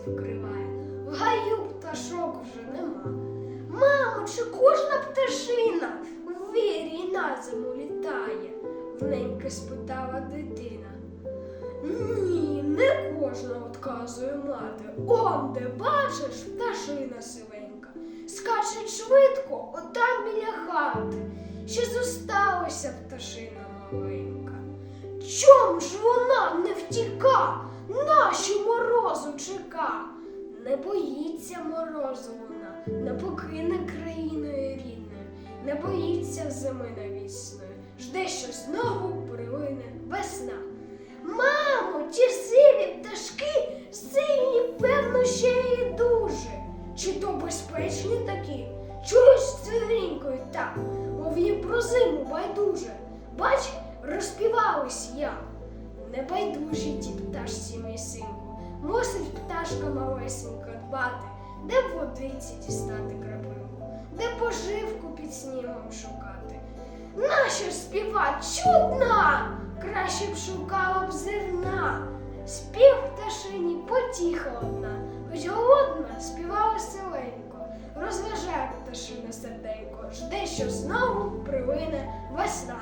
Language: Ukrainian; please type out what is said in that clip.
сонце вкриває, в гаю пташок вже нема. Мамо, чи кожна пташина в вірі на зиму літає? Вненьки спитала дитина. Ні, не кожна, отказує мати. Он де бачиш, пташина сивенька. Скаче швидко, отам біля хати. Ще зосталася пташина маленька. Чом ж вона не втіка, нашу морозу чека? Не боїться морозу вона, не покине країною рідною, не боїться зими навісної, жде, що знову прилине весна. Мамо, ті сиві пташки, сині, певно, ще й дуже. Чи то безпечні такі? Чуєш цвірінькою так, мов їм про зиму байдуже. Бач, розпівались я. Не байдужі ті пташці, мій синку, мусить пташка малесенька дбати, де водиці дістати крапиву, де поживку під снігом шукати. Нащо співать чудна? Краще б шукала б зерна. Спів пташині потіха одна, хоч голодна співала селенько, розважає пташина серденько, жде, що знову прилине весна.